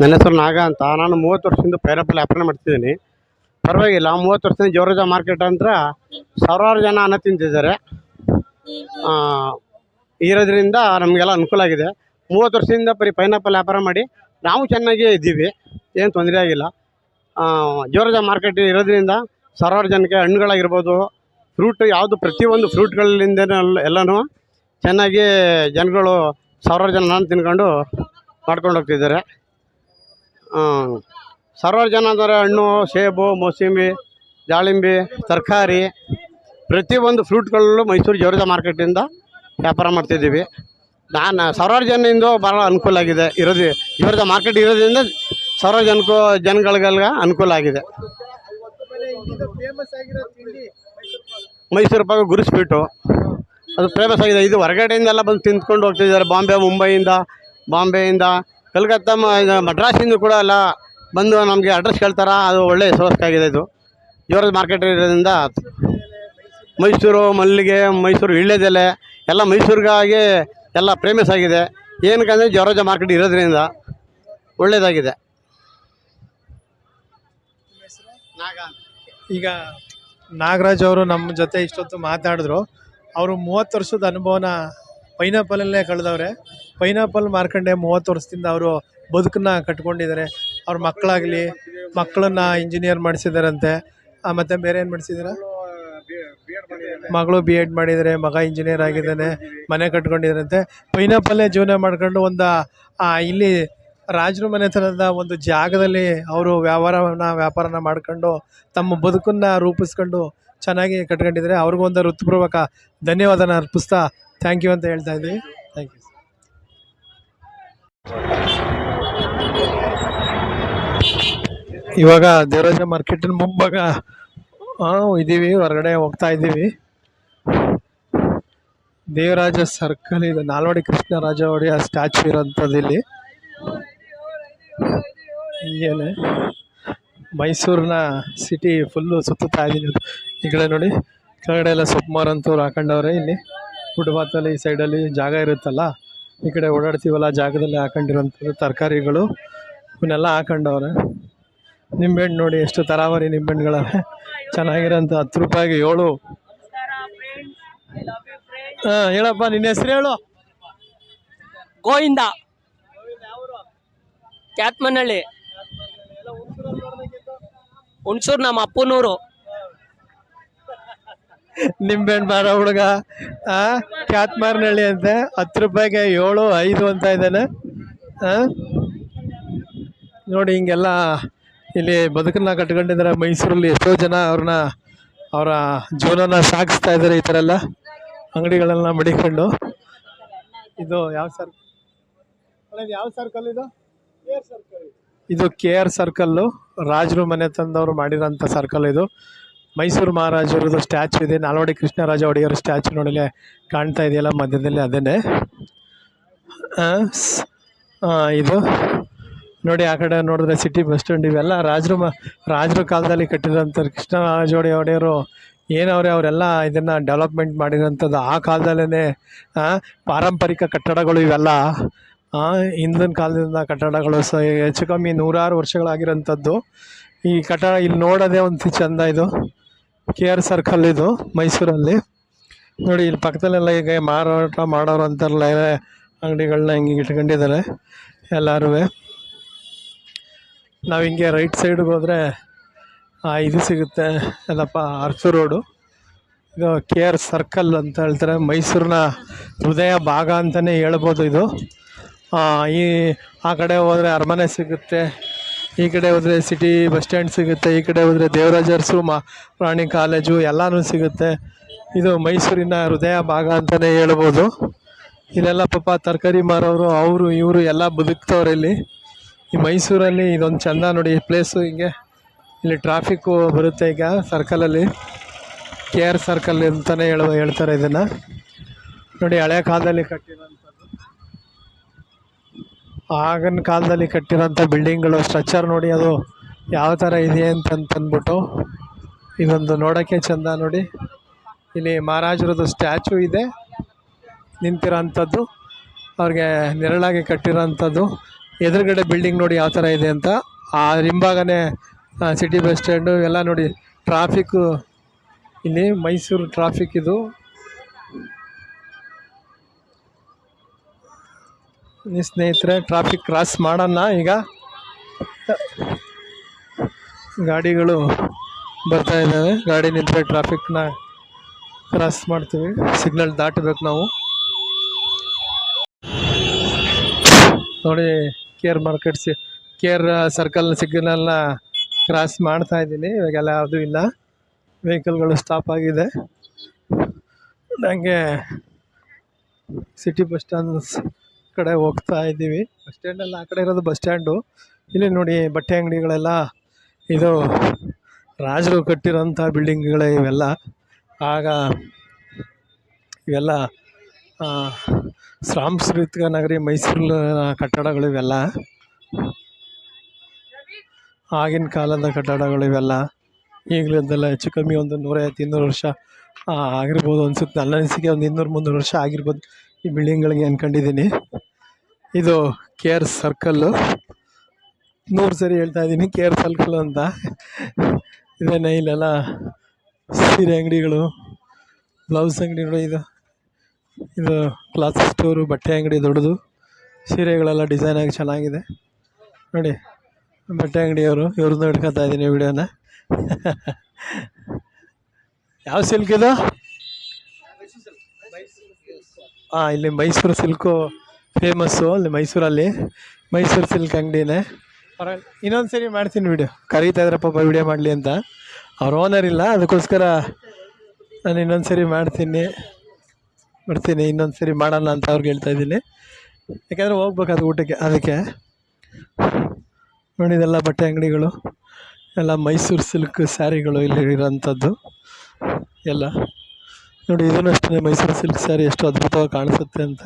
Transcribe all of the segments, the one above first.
ನನ್ನ ಹೆಸರು ನಾಗ ಅಂತ. ನಾನು ಮೂವತ್ತು ವರ್ಷದಿಂದ ಪೈರಪ್ಪಲ್ಲಿ ವ್ಯಾಪಾರ ಮಾಡ್ತಿದ್ದೀನಿ. ಪರವಾಗಿಲ್ಲ, ಮೂವತ್ತು ವರ್ಷದಿಂದ ಜೋರಜ ಮಾರ್ಕೆಟ್ ಅಂತ ಸಾವಿರಾರು ಜನ ಅನ್ನ ತಿಂತಿದ್ದಾರೆ. ಇರೋದ್ರಿಂದ ನಮಗೆಲ್ಲ ಅನುಕೂಲ ಆಗಿದೆ. ಮೂವತ್ತು ವರ್ಷದಿಂದ ಬರೀ ಪೈನಾಪಲ್ ವ್ಯಾಪಾರ ಮಾಡಿ ನಾವು ಚೆನ್ನಾಗೇ ಇದ್ದೀವಿ. ಏನು ತೊಂದರೆ ಆಗಿಲ್ಲ. ಜೋರಜ ಮಾರ್ಕೆಟ್ ಇರೋದ್ರಿಂದ ಸಾವಿರಾರು ಜನಕ್ಕೆ ಹಣ್ಣುಗಳಾಗಿರ್ಬೋದು, ಫ್ರೂಟ್ ಯಾವುದು ಪ್ರತಿಯೊಂದು ಫ್ರೂಟ್ಗಳಿಂದ ಎಲ್ಲನೂ ಚೆನ್ನಾಗಿ ಜನಗಳು ಸಾವಿರಾರು ಜನ ನಾನು ತಿನ್ಕೊಂಡು ಮಾಡ್ಕೊಂಡು ಹೋಗ್ತಿದ್ದಾರೆ. ಸಾವಿರಾರು ಜನ ಅಂದರೆ ಹಣ್ಣು, ಸೇಬು, ಮೋಸಂಬಿ, ದಾಳಿಂಬೆ, ತರಕಾರಿ, ಪ್ರತಿಯೊಂದು ಫ್ರೂಟ್ಗಳಲ್ಲೂ ಮೈಸೂರು ಜೋರದ ಮಾರ್ಕೆಟಿಂದ ವ್ಯಾಪಾರ ಮಾಡ್ತಿದ್ದೀವಿ. ನಾನು ಸಾವಿರಾರು ಜನದಿಂದ ಭಾಳ ಅನುಕೂಲ ಆಗಿದೆ. ಇರೋದು ಜೋರಿದ ಮಾರ್ಕೆಟ್ ಇರೋದ್ರಿಂದ ಸಾವಿರಾರು ಜನಕ್ಕೂ ಜನಗಳಿಗೆಲ್ಲ ಅನುಕೂಲ ಆಗಿದೆ. ಮೈಸೂರು ಪಾಕ ಗುರು ಸ್ವೀಟು ಅದು ಫೇಮಸ್ ಆಗಿದೆ. ಇದು ಹೊರಗಡೆಯಿಂದೆಲ್ಲ ಬಂದು ತಿಂದ್ಕೊಂಡು ಹೋಗ್ತಿದ್ದಾರೆ. ಬಾಂಬೆ, ಮುಂಬೈಯಿಂದ, ಬಾಂಬೆಯಿಂದ ಕಲ್ಕತ್ತಾ ಮಡ್ರಾಸಿಂದ ಕೂಡ ಎಲ್ಲ ಬಂದು ನಮಗೆ ಅಡ್ರೆಸ್ ಕೇಳ್ತಾರ, ಅದು ಒಳ್ಳೆಯ ಆಗಿದೆ ಇದು. ಜೋರದ ಮಾರ್ಕೆಟ್ ಇರೋದ್ರಿಂದ ಮೈಸೂರು, ಮಲ್ಲಿಗೆ, ಮೈಸೂರು ವೀಳ್ಯದೆಲೆ ಎಲ್ಲ ಮೈಸೂರಿಗಾಗಿ ಎಲ್ಲ ಫೇಮಸ್ ಆಗಿದೆ. ಏನಕ್ಕಂದರೆ ಜೋರಾಜ ಮಾರ್ಕೆಟ್ ಇರೋದ್ರಿಂದ ಒಳ್ಳೆಯದಾಗಿದೆ ಈಗ ನಾಗರಾಜ್ ಅವರು ನಮ್ಮ ಜೊತೆ ಇಷ್ಟೊತ್ತು ಮಾತಾಡಿದ್ರು. ಅವರು ಮೂವತ್ತು ವರ್ಷದ ಅನುಭವನ ಪೈನಾಪಲಲ್ಲೇ ಕಳೆದವ್ರೆ. ಪೈನಾಪಲ್ ಮಾರ್ಕಂಡೆ ಮೂವತ್ತು ವರ್ಷದಿಂದ ಅವರು ಬದುಕನ್ನ ಕಟ್ಕೊಂಡಿದ್ದಾರೆ. ಅವ್ರ ಮಕ್ಕಳಾಗಲಿ, ಮಕ್ಕಳನ್ನ ಇಂಜಿನಿಯರ್ ಮಾಡಿಸಿದಾರಂತೆ. ಮತ್ತು ಬೇರೆ ಏನು ಮಾಡಿಸಿದಾರೆ? ಮಗಳು ಬಿ ಎಡ್ ಮಾಡಿದರೆ, ಮಗ ಇಂಜಿನಿಯರ್ ಆಗಿದ್ದಾನೆ, ಮನೆ ಕಟ್ಕೊಂಡಿದ್ದಾರಂತೆ. ಪೈನಾಪಲ್ಲೇ ಜೀವನ ಮಾಡ್ಕೊಂಡು ಒಂದು ಇಲ್ಲಿ ರಾಜರ ಮನೆತನದ ಒಂದು ಜಾಗದಲ್ಲಿ ಅವರು ವ್ಯವಹಾರವನ್ನ ವ್ಯಾಪಾರನ ಮಾಡ್ಕೊಂಡು ತಮ್ಮ ಬದುಕನ್ನು ರೂಪಿಸ್ಕೊಂಡು ಚೆನ್ನಾಗಿ ಕಟ್ಕೊಂಡಿದ್ದಾರೆ. ಅವ್ರಿಗೊಂದು ಹೃತ್ಪೂರ್ವಕ ಧನ್ಯವಾದನ ಅರ್ಪಿಸ್ತಾ ಥ್ಯಾಂಕ್ ಯು ಅಂತ ಹೇಳ್ತಾ ಇದ್ದೀವಿ ಥ್ಯಾಂಕ್ ಯು ಇವಾಗ ದೇವರಾಜ ಮಾರ್ಕೆಟಿನ ಮುಂಭಾಗ ಹಾಂ ಇದ್ದೀವಿ ಹೊರಗಡೆ ಹೋಗ್ತಾ ಇದ್ದೀವಿ ದೇವರಾಜ ಸರ್ಕಲ್ ಇದೆ, ನಾಲ್ವಡಿ ಕೃಷ್ಣರಾಜ ಒಡೆಯ ಸ್ಟ್ಯಾಚು ಇರೋಂಥದ್ದು ಇಲ್ಲಿ. ಹಿಂಗೇನೆ. ಮೈಸೂರಿನ ಸಿಟಿ ಫುಲ್ಲು ಸುತ್ತುತ್ತಾ ಇದ್ದೀನಿ ಈ ಕಡೆ ನೋಡಿ, ಕೆಳಗಡೆ ಎಲ್ಲ ಸೊಪ್ಪು ಮಾರಂತವ್ರು ಹಾಕೊಂಡವ್ರೆ ಇಲ್ಲಿ. ಫುಟ್ಪಾತಲ್ಲಿ ಈ ಸೈಡಲ್ಲಿ ಜಾಗ ಇರುತ್ತಲ್ಲ, ಈ ಕಡೆ ಓಡಾಡ್ತೀವಲ್ಲ ಜಾಗದಲ್ಲಿ ಹಾಕೊಂಡಿರೋಂಥದ್ದು ತರಕಾರಿಗಳು. ಇವನ್ನೆಲ್ಲ ಹಾಕೊಂಡವ್ರೆ. ನಿಂಬೆಹಣ್ಣು ನೋಡಿ ಎಷ್ಟು ತರಾವರಿ ನಿಂಬೆಹಣ್ಣುಗಳವೆ ಚೆನ್ನಾಗಿರೋಂಥ ಹತ್ತು ರೂಪಾಯಿಗೆ ಏಳು. ಹಾಂ, ಹೇಳಪ್ಪ, ನಿನ್ನ ಹೆಸರು ಹೇಳು. ಗೋವಿಂದ. ಕ್ಯಾತ್ಮನಹಳ್ಳಿ. ಹುಣಸೂರು ನಮ್ಮ ಅಪ್ಪನೂರು. ನಿಂಬೆಹಣ್ಣು ಮಾರೋ ಹುಡುಗ ಆ ಕ್ಯಾತ್ಮಾರ್ನಹಳ್ಳಿ ಅಂತೆ ಹತ್ತು ರೂಪಾಯಿಗೆ ಏಳು ಐದು ಅಂತ ಇದ್ದಾನೆ. ನೋಡಿ ಹಿಂಗೆಲ್ಲ ಇಲ್ಲಿ ಬದುಕನ್ನ ಕಟ್ಕೊಂಡಿದ್ದಾರೆ ಮೈಸೂರಲ್ಲಿ ಎಷ್ಟೋ ಜನ ಅವ್ರನ್ನ ಅವರ ಜೀವನನ ಸಾಗಿಸ್ತಾ ಇದ್ದಾರೆ ಈ ಥರ ಎಲ್ಲ ಅಂಗಡಿಗಳನ್ನ ಮಡಿಕೊಂಡು. ಇದು ಯಾವ ಸರ್ಕಲ್ ಯಾವ ಸರ್ಕಲ್ ಇದು? ಇದು ಕೆ ಆರ್ ಸರ್ಕಲ್ಲು ರಾಜರು ಮನೆ ತಂದವರು ಮಾಡಿರೋಂಥ ಸರ್ಕಲ್ ಇದು. ಮೈಸೂರು ಮಹಾರಾಜರದು ಸ್ಟ್ಯಾಚು ಇದೆ. ನಾಲ್ವಡಿ ಕೃಷ್ಣರಾಜ ಒಡೆಯರ ಸ್ಟ್ಯಾಚು ನೋಡಲೆ ಕಾಣ್ತಾ ಇದೆಯಲ್ಲ ಮಧ್ಯದಲ್ಲಿ ಅದೇನೆ ಆ, ಸ್- ಇದು ನೋಡಿ ಆ ಕಡೆ ನೋಡಿದ್ರೆ ಸಿಟಿ ಬಸ್ ಸ್ಟ್ಯಾಂಡ್ ಇವೆಲ್ಲ. ರಾಜರು ಮ ರಾಜರ ಕಾಲದಲ್ಲಿ ಕಟ್ಟಿರೋಂಥ ಕೃಷ್ಣರಾಜ ಒಡೆಯ ಒಡೆಯರು ಏನವ್ರೆ ಅವರೆಲ್ಲ ಇದನ್ನು ಡೆವಲಪ್ಮೆಂಟ್ ಮಾಡಿರೋಂಥದ್ದು ಆ ಕಾಲದಲ್ಲೇ ಪಾರಂಪರಿಕ ಕಟ್ಟಡಗಳು ಇವೆಲ್ಲ. ಹಿಂದಿನ ಕಾಲದಿಂದ ಕಟ್ಟಡಗಳು ಸ ಹೆಚ್ಚು ಕಮ್ಮಿ ನೂರಾರು ವರ್ಷಗಳಾಗಿರೋಂಥದ್ದು. ಈ ಕಟ್ಟಡ ಇಲ್ಲಿ ನೋಡೋದೇ ಒಂದು ಚಂದ ಇದು. ಕೆ ಆರ್ ಸರ್ಕಲ್ ಇದು, ಮೈಸೂರಲ್ಲಿ. ನೋಡಿ, ಇಲ್ಲಿ ಪಕ್ಕದಲ್ಲೆಲ್ಲ ಈಗ ಮಾರಾಟ ಮಾಡೋರು ಅಂತಾರಲ್ಲ ಅಂಗಡಿಗಳನ್ನ ಹಿಂಗೆ ಇಟ್ಕೊಂಡಿದ್ದಾರೆ ಎಲ್ಲರೂ ನಾವು ಹಿಂಗೆ ರೈಟ್ ಸೈಡ್ಗೆ ಹೋದರೆ ಇದು ಸಿಗುತ್ತೆ, ಏನಪ್ಪ, ಅರ್ಸು ರೋಡು. ಇದು ಕೆ ಆರ್ ಸರ್ಕಲ್ ಅಂತ ಹೇಳ್ತಾರೆ, ಮೈಸೂರಿನ ಹೃದಯ ಭಾಗ ಅಂತಲೇ ಹೇಳ್ಬೋದು ಇದು. ಈ, ಆ ಕಡೆ ಹೋದರೆ ಅರಮನೆ ಸಿಗುತ್ತೆ ಈ ಕಡೆ ಹೋದರೆ ಸಿಟಿ ಬಸ್ ಸ್ಟ್ಯಾಂಡ್ ಸಿಗುತ್ತೆ, ಈ ಕಡೆ ಹೋದರೆ ದೇವರಾಜರ್ಸು ಮಾ ಪ್ರಾಣಿ ಕಾಲೇಜು ಎಲ್ಲನೂ ಸಿಗುತ್ತೆ. ಇದು ಮೈಸೂರಿನ ಹೃದಯ ಭಾಗ ಅಂತಲೇ ಹೇಳ್ಬೋದು. ಇಲ್ಲೆಲ್ಲ ಪಾಪ ತರಕಾರಿ ಮಾರೋರು, ಅವರು, ಇವರು ಎಲ್ಲ ಬದುಕ್ತವ್ರೆ ಇಲ್ಲಿ. ಈ ಮೈಸೂರಲ್ಲಿ ಇದೊಂದು ಚಂದ ನೋಡಿ ಪ್ಲೇಸು ಹಿಂಗೆ ಇಲ್ಲಿ ಟ್ರಾಫಿಕ್ಕು ಬರುತ್ತೆ ಈಗ ಸರ್ಕಲಲ್ಲಿ ಕೆ ಆರ್ ಸರ್ಕಲ್ ಅಂತಲೇ ಹೇಳ, ಹೇಳ್ತಾರೆ ಇದನ್ನು. ನೋಡಿ ಹಳೆ ಕಾಲದಲ್ಲಿ ಕಟ್ಟಿರೋಂಥದ್ದು ಆಗಿನ ಕಾಲದಲ್ಲಿ ಕಟ್ಟಿರೋಂಥ ಬಿಲ್ಡಿಂಗ್ಗಳು ಸ್ಟ್ರಕ್ಚರ್ ನೋಡಿ ಅದು ಯಾವ ಥರ ಇದೆ ಅಂತ ಅಂದ್ಬಿಟ್ಟು ಇದೊಂದು ನೋಡೋಕ್ಕೆ ಚಂದ ನೋಡಿ. ಇಲ್ಲಿ ಮಹಾರಾಜರದ್ದು ಸ್ಟ್ಯಾಚು ಇದೆ. ನಿಂತಿರೋಂಥದ್ದು ಅವ್ರಿಗೆ ನೆರಳಾಗಿ ಕಟ್ಟಿರೋಂಥದ್ದು ಎದುರುಗಡೆ ಬಿಲ್ಡಿಂಗ್ ನೋಡಿ ಯಾವ ಥರ ಇದೆ ಅಂತ ಆ ಹಿಂಭಾಗನೇ ಸಿಟಿ ಬಸ್ ಸ್ಟ್ಯಾಂಡು ಎಲ್ಲ ನೋಡಿ ಟ್ರಾಫಿಕ್ಕು ಇಲ್ಲಿ ಮೈಸೂರು ಟ್ರಾಫಿಕ್ ಇದು. ಈ ಸ್ನೇಹಿತರೆ ಟ್ರಾಫಿಕ್ ಕ್ರಾಸ್ ಮಾಡೋಣ ಈಗ. ಗಾಡಿಗಳು ಬರ್ತಾ ಇದ್ದಾವೆ. ಗಾಡಿ ನಿಂತರೆ ಟ್ರಾಫಿಕ್ನ ಕ್ರಾಸ್ ಮಾಡ್ತೀವಿ. ಸಿಗ್ನಲ್ ದಾಟಬೇಕು ನಾವು. ನೋಡಿ K R markets K R circle ಸಿಗ್ನಲ್ನ ಕ್ರಾಸ್ ಮಾಡ್ತಾ ಇದ್ದೀನಿ. ಇವಾಗೆಲ್ಲ ಯಾವುದೂ ಇಲ್ಲ. ವೆಹಿಕಲ್ಗಳು ಸ್ಟಾಪ್ ಆಗಿದೆ. ನನಗೆ ಸಿಟಿ ಬಸ್ ಸ್ಟ್ಯಾಂಡ್ ಕಡೆ ಹೋಗ್ತಾ ಇದ್ದೀವಿ. ಬಸ್ ಸ್ಟ್ಯಾಂಡಲ್ಲಿ ಆ ಕಡೆ ಇರೋದು ಬಸ್ ಸ್ಟ್ಯಾಂಡು ಇಲ್ಲಿ ನೋಡಿ ಬಟ್ಟೆ ಅಂಗಡಿಗಳೆಲ್ಲ, ಇದು ರಾಜರು ಕಟ್ಟಿರೋಂಥ ಬಿಲ್ಡಿಂಗ್ಗಳೇ ಇವೆಲ್ಲ. ಆಗ ಇವೆಲ್ಲ ಸಾಂಸ್ಕೃತಿಕ ನಗರಿ, ಮೈಸೂರಿನ ಕಟ್ಟಡಗಳು ಇವೆಲ್ಲ. ಆಗಿನ ಕಾಲದ ಕಟ್ಟಡಗಳು ಇವೆಲ್ಲ. ಈಗಲಿದ್ದೆಲ್ಲ ಹೆಚ್ಚು ಕಮ್ಮಿ ಒಂದು ನೂರೈವತ್ತು ಇನ್ನೂರು ವರ್ಷ ಆಗಿರ್ಬೋದು ಅನ್ಸುತ್ತೆ. ನನ್ನ ಅನಿಸಿಕೆ ಒಂದು ಇನ್ನೂರು ಮುನ್ನೂರು ವರ್ಷ ಆಗಿರ್ಬೋದು ಈ ಬಿಲ್ಡಿಂಗ್ಗಳಿಗೆ ಅನ್ಕೊಂಡಿದ್ದೀನಿ. ಇದು ಕೆ ಆರ್ ಸರ್ಕಲ್ಲು ನೂರು ಸರಿ ಹೇಳ್ತಾ ಇದ್ದೀನಿ ಕೆ ಆರ್ ಸರ್ಕಲ್ ಅಂತ. ಇದೇನೆ ಇಲ್ಲೆಲ್ಲ ಸೀರೆ ಅಂಗಡಿಗಳು, ಬ್ಲೌಸ್ ಅಂಗಡಿಗಳು, ಇದು ಇದು ಕ್ಲಾತ್ ಸ್ಟೋರು ಬಟ್ಟೆ ಅಂಗಡಿ ದೊಡ್ಡದು. ಸೀರೆಗಳೆಲ್ಲ ಡಿಸೈನ್ ಆಗಿ ಚೆನ್ನಾಗಿದೆ. ನೋಡಿ, ಬಟ್ಟೆ ಅಂಗಡಿಯವರು ಇವ್ರದ್ದು ಹಿಡ್ಕೊತಾ ಇದ್ದೀನಿ ವಿಡಿಯೋನ. ಯಾವ ಸಿಲ್ಕ್ ಇದು? ಹಾಂ ಇಲ್ಲಿ ಮೈಸೂರು ಸಿಲ್ಕು ಫೇಮಸ್ಸು ಅಲ್ಲಿ ಮೈಸೂರಲ್ಲಿ ಮೈಸೂರು ಸಿಲ್ಕ್ ಅಂಗಡಿನೇ. ಪರವಾಗಿಲ್ಲ. ಇನ್ನೊಂದು ಸರಿ ಮಾಡ್ತೀನಿ ವಿಡಿಯೋ ಕರೀತಾ ಇದ್ರೆ ಪಾಪ ವಿಡಿಯೋ ಮಾಡಲಿ ಅಂತ. ಅವ್ರ ಓನರ್ ಇಲ್ಲ ಅದಕ್ಕೋಸ್ಕರ ನಾನು ಇನ್ನೊಂದು ಸರಿ ಮಾಡ್ತೀನಿ. ಬರ್ತೀನಿ ಇನ್ನೊಂದು ಸರಿ ಮಾಡೋಣ ಅಂತ ಅವ್ರಿಗೆ ಹೇಳ್ತಾ ಇದ್ದೀನಿ. ಯಾಕೆಂದರೆ ಹೋಗ್ಬೇಕು ಅದು ಊಟಕ್ಕೆ ಅದಕ್ಕೆ. ನೋಡಿದೆಲ್ಲ ಬಟ್ಟೆ ಅಂಗಡಿಗಳು. ಎಲ್ಲ ಮೈಸೂರು ಸಿಲ್ಕ್ ಸ್ಯಾರಿಗಳು ಇಲ್ಲಿ ಇರೋಂಥದ್ದು ಎಲ್ಲ. ನೋಡಿ ಇದನ್ನು ಅಷ್ಟೇ ಮೈಸೂರು ಸಿಲ್ಕ್ ಸ್ಯಾರಿ ಎಷ್ಟು ಅದ್ಭುತವಾಗಿ ಕಾಣಿಸುತ್ತೆ ಅಂತ.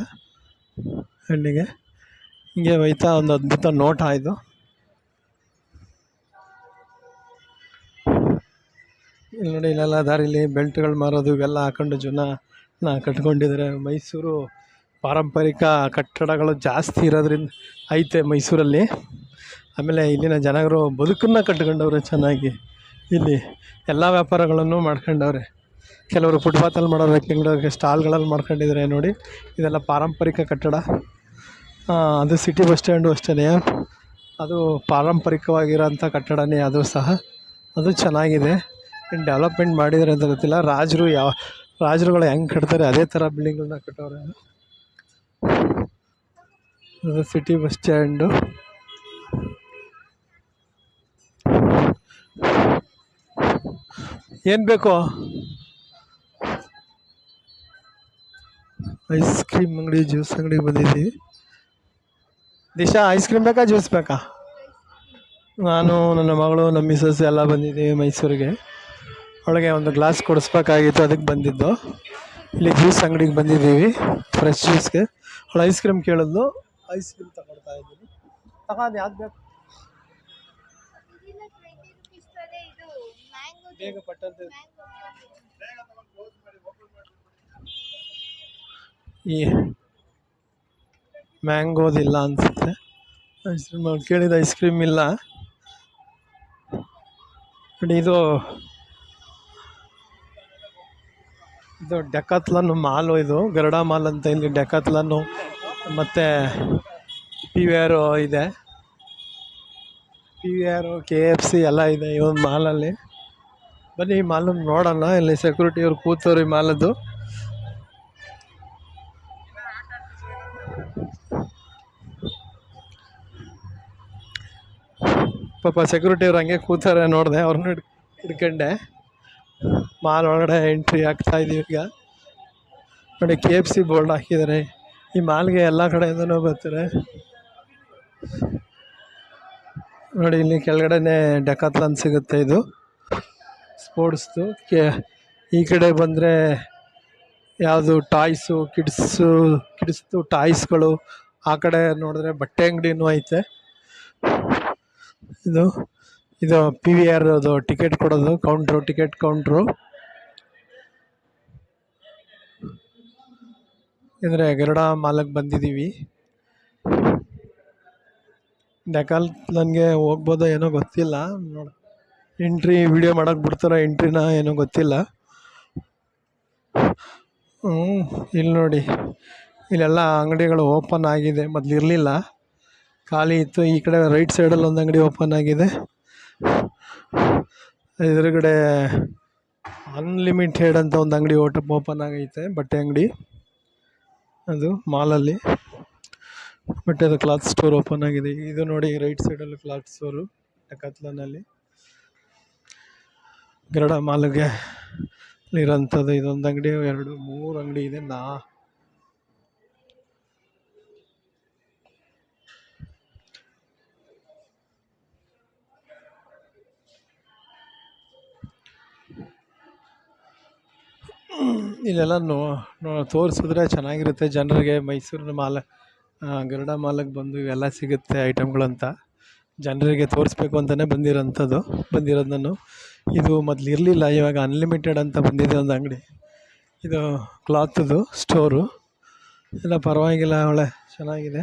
ಹೆಣ್ಣಿಗೆ ಹಿಂಗೆ ಒಯ್ತಾ ಒಂದು ಅದ್ಭುತ ನೋಟ ಇದು. ಇಲ್ಲಿ ನೋಡಿ, ಇಲ್ಲೆಲ್ಲ ದಾರಿಲಿ ಬೆಲ್ಟ್ಗಳು ಮಾರೋದು, ಇವೆಲ್ಲ ಹಾಕೊಂಡು ಜನ ಕಟ್ಕೊಂಡಿದ್ದಾರೆ. ಮೈಸೂರು ಪಾರಂಪರಿಕ ಕಟ್ಟಡಗಳು ಜಾಸ್ತಿ ಇರೋದ್ರಿಂದ ಐತೆ ಮೈಸೂರಲ್ಲಿ. ಆಮೇಲೆ ಇಲ್ಲಿನ ಜನಗರು ಬದುಕನ್ನು ಕಟ್ಕೊಂಡವ್ರೆ ಚೆನ್ನಾಗಿ. ಇಲ್ಲಿ ಎಲ್ಲ ವ್ಯಾಪಾರಗಳನ್ನು ಮಾಡ್ಕೊಂಡವ್ರೆ. ಕೆಲವರು ಫುಟ್ಪಾತಲ್ಲಿ ಮಾಡೋರು ಕೆಲವರು ಸ್ಟಾಲ್ಗಳಲ್ಲಿ ಮಾಡ್ಕೊಂಡಿದ್ದಾರೆ ನೋಡಿ. ಇದೆಲ್ಲ ಪಾರಂಪರಿಕ ಕಟ್ಟಡ. ಅದು ಸಿಟಿ ಬಸ್ ಸ್ಟ್ಯಾಂಡು ಅಷ್ಟೇ ಅದು ಪಾರಂಪರಿಕವಾಗಿರೋಂಥ ಕಟ್ಟಡನೇ ಅದು ಸಹ. ಅದು ಚೆನ್ನಾಗಿದೆ. ಇನ್ನು ಡೆವಲಪ್ಮೆಂಟ್ ಮಾಡಿದ್ದಾರೆ ಅಂತ ಗೊತ್ತಿಲ್ಲ. ರಾಜರು ಯಾವ, ರಾಜರುಗಳು ಹೆಂಗೆ ಕಟ್ತಾರೆ ಅದೇ ಥರ ಬಿಲ್ಡಿಂಗ್ಗಳನ್ನ ಕಟ್ಟವ್ರೆ. ಅದು ಸಿಟಿ ಬಸ್ ಸ್ಟ್ಯಾಂಡು ಏನು ಬೇಕು? ಐಸ್ ಕ್ರೀಮ್ ಅಂಗಡಿ ಜ್ಯೂಸ್ ಅಂಗಡಿ ಬಂದಿದ್ದೀವಿ. ದಿಶಾ ಐಸ್ ಕ್ರೀಮ್ ಬೇಕಾ ಜ್ಯೂಸ್ ಬೇಕಾ? ನಾನು, ನನ್ನ ಮಗಳು, ನಮ್ಮ ಮಿಸಸ್ ಎಲ್ಲ ಬಂದಿದ್ದೀವಿ ಮೈಸೂರಿಗೆ. ಅವಳಿಗೆ ಒಂದು ಗ್ಲಾಸ್ ಕೊಡಿಸ್ಬೇಕಾಗಿತ್ತು, ಅದಕ್ಕೆ ಬಂದಿದ್ದು. ಇಲ್ಲಿ ಜ್ಯೂಸ್ ಅಂಗಡಿಗೆ ಬಂದಿದ್ದೀವಿ ಫ್ರೆಶ್ ಜ್ಯೂಸ್ಗೆ ಅವಳು ಐಸ್ ಕ್ರೀಮ್ ಕೇಳಿದ್ಲು ಐಸ್ ಕ್ರೀಮ್ ತಗೊಳ್ತಾ ಇದ್ದೀನಿ. ತಗೊಂಡು ಯಾವ್ದು ಬೇಕು? ಇದಿಲ್ಲ 20 rupees ಇದು ಮ್ಯಾಂಗೋ ಬೇಗ ಈ ಮ್ಯಾಂಗೋದಿಲ್ಲ ಅನಿಸುತ್ತೆ. ಐಸ್ ಕ್ರೀಮ್ ಅವ್ರು ಕೇಳಿದ ಐಸ್ ಕ್ರೀಮ್ ಇಲ್ಲ. ಬಟ್ ಇದು ಇದು ಡೆಕಾತ್ಲನ್ ಮಾಲು ಇದು. ಗರುಡ ಮಾಲ್ ಅಂತ ಇಲ್ಲಿ ಡೆಕಾತ್ಲನ್ನು ಮತ್ತು ಪಿ ವಿ ಆರು ಇದೆ. P V R K F C ಎಲ್ಲ ಇದೆ ಈ ಒಂದು ಮಾಲಲ್ಲಿ. ಬನ್ನಿ ಈ ಮಾಲನ್ನು ನೋಡೋಣ. ಇಲ್ಲಿ ಸೆಕ್ಯೂರಿಟಿ ಅವ್ರು ಕೂತವ್ರು ಈ ಮಾಲದ್ದು. ಪಾಪ ಸೆಕ್ಯೂರಿಟಿ ಅವ್ರು ಹಂಗೆ ಕೂತಾರೆ ನೋಡಿದೆ ಅವ್ರನ್ನ ಹಿಡ್, ಹಿಡ್ಕೊಂಡೆ. ಮಾಲ್ ಒಳಗಡೆ ಎಂಟ್ರಿ ಆಗ್ತಾ ಇದೀವಿ ಈಗ. ನೋಡಿ ಕೆ ಎಫ್ ಸಿ ಬೋರ್ಡ್ ಹಾಕಿದ್ದಾರೆ. ಈ ಮಾಲ್ಗೆ ಎಲ್ಲ ಕಡೆಯಿಂದನೂ ಬರ್ತಾರೆ. ನೋಡಿ, ಇಲ್ಲಿ ಕೆಳಗಡೆನೇ ಡೆಕಾತ್ಲನ್ ಸಿಗುತ್ತೆ ಇದು. ಸ್ಪೋರ್ಟ್ಸ್ದು ಕೆ, ಈ ಕಡೆ ಬಂದರೆ ಯಾವುದು ಟಾಯ್ಸು, ಕಿಡ್ಸು, ಕಿಡ್ಸ್ದು ಟಾಯ್ಸ್ಗಳು, ಆ ಕಡೆ ನೋಡಿದ್ರೆ ಬಟ್ಟೆ ಅಂಗಡಿನೂ ಐತೆ. ಇದು ಇದು ಪಿ ವಿ ಆರ್ ಅದು ಟಿಕೆಟ್ ಕೊಡೋದು ಕೌಂಟ್ರು ಟಿಕೆಟ್ ಕೌಂಟ್ರು ಅಂದರೆ ಗರುಡ ಮಾಲಕ್ಕೆ ಬಂದಿದ್ದೀವಿ. ಡೆಕಾಲ್ ನನಗೆ ಹೋಗ್ಬೋದೋ ಏನೋ ಗೊತ್ತಿಲ್ಲ. ನೋಡಿ. ಎಂಟ್ರಿ ವಿಡಿಯೋ ಮಾಡೋಕೆ ಬಿಡ್ತಾರೋ ಎಂಟ್ರಿನ ಏನೋ ಗೊತ್ತಿಲ್ಲ. ಹ್ಞೂ ಇಲ್ಲಿ ನೋಡಿ. ಇಲ್ಲೆಲ್ಲ ಅಂಗಡಿಗಳು ಓಪನ್ ಆಗಿದೆ, ಮೊದಲು ಇರಲಿಲ್ಲ. ಖಾಲಿ ಇತ್ತು. ಈ ಕಡೆ ರೈಟ್ ಸೈಡಲ್ಲಿ ಒಂದು ಅಂಗಡಿ ಓಪನ್ ಆಗಿದೆ. ಎದುರುಗಡೆ ಅನ್ಲಿಮಿಟೆಡ್ ಅಂತ ಒಂದು ಅಂಗಡಿ ಓಟ ಓಪನ್ ಆಗೈತೆ, ಬಟ್ಟೆ ಅಂಗಡಿ. ಅದು ಮಾಲಲ್ಲಿ ಬಟ್ಟೆದು ಕ್ಲಾತ್ ಸ್ಟೋರ್ ಓಪನ್ ಆಗಿದೆ. ಇದು ನೋಡಿ ರೈಟ್ ಸೈಡಲ್ಲಿ ಕ್ಲಾತ್ ಸ್ಟೋರು ಕತ್ಲನಲ್ಲಿ ಗರಡ ಮಾಲ್ಗೆ ಇರೋಂಥದ್ದು ಇದೊಂದು ಅಂಗಡಿ, ಎರಡು ಮೂರು ಅಂಗಡಿ ಇದೆ. ನಾ ಇಲ್ಲೆಲ್ಲ ನೋ ನೋ, ತೋರಿಸಿದ್ರೆ ಚೆನ್ನಾಗಿರುತ್ತೆ. ಜನರಿಗೆ ಮೈಸೂರಿನ ಮಾಲ್ ಗರುಡ ಮಾಲಿಗೆ ಬಂದು ಇವೆಲ್ಲ ಸಿಗುತ್ತೆ ಐಟಮ್ಗಳಂತ. ಜನರಿಗೆ ತೋರಿಸ್ಬೇಕು ಅಂತಲೇ ಬಂದಿರೋಂಥದ್ದು ಬಂದಿರೋದು ನಾನು ಇದು ಮೊದಲು ಇರಲಿಲ್ಲ, ಇವಾಗ ಅನ್ಲಿಮಿಟೆಡ್ ಅಂತ ಬಂದಿದೆ ಒಂದು ಅಂಗಡಿ. ಇದು ಕ್ಲಾತದು ಸ್ಟೋರು ಎಲ್ಲ ಪರವಾಗಿಲ್ಲ, ಒಳ್ಳೆ, ಚೆನ್ನಾಗಿದೆ.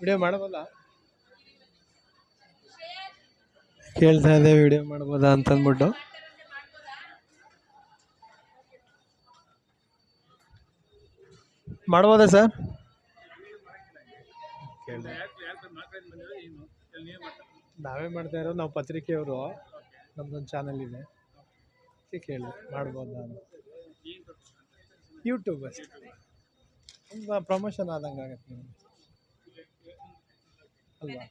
ವಿಡಿಯೋ ಮಾಡ್ಬೋದಾ? ಕೇಳ್ತಾ ಇದ್ದೆ ವಿಡಿಯೋ ಮಾಡ್ಬೋದಾ ಅಂತಂದ್ಬಿಟ್ಟು. ಮಾಡ್ಬೋದಾ ಸರ್? ನಾವೇ ಮಾಡ್ತಾ ಇರೋ ನಾವು ಪತ್ರಿಕೆಯವರು. ನಮ್ದೊಂದು ಚಾನಲ್ ಇದೆ. ಕೇಳಿ, ಮಾಡ್ಬೋದಾ ಯೂಟ್ಯೂಬ್ ಅಷ್ಟೇ. ಪ್ರಮೋಷನ್ ಆದಂಗೆ ಆಗುತ್ತೆ ಅಲ್ವಾ?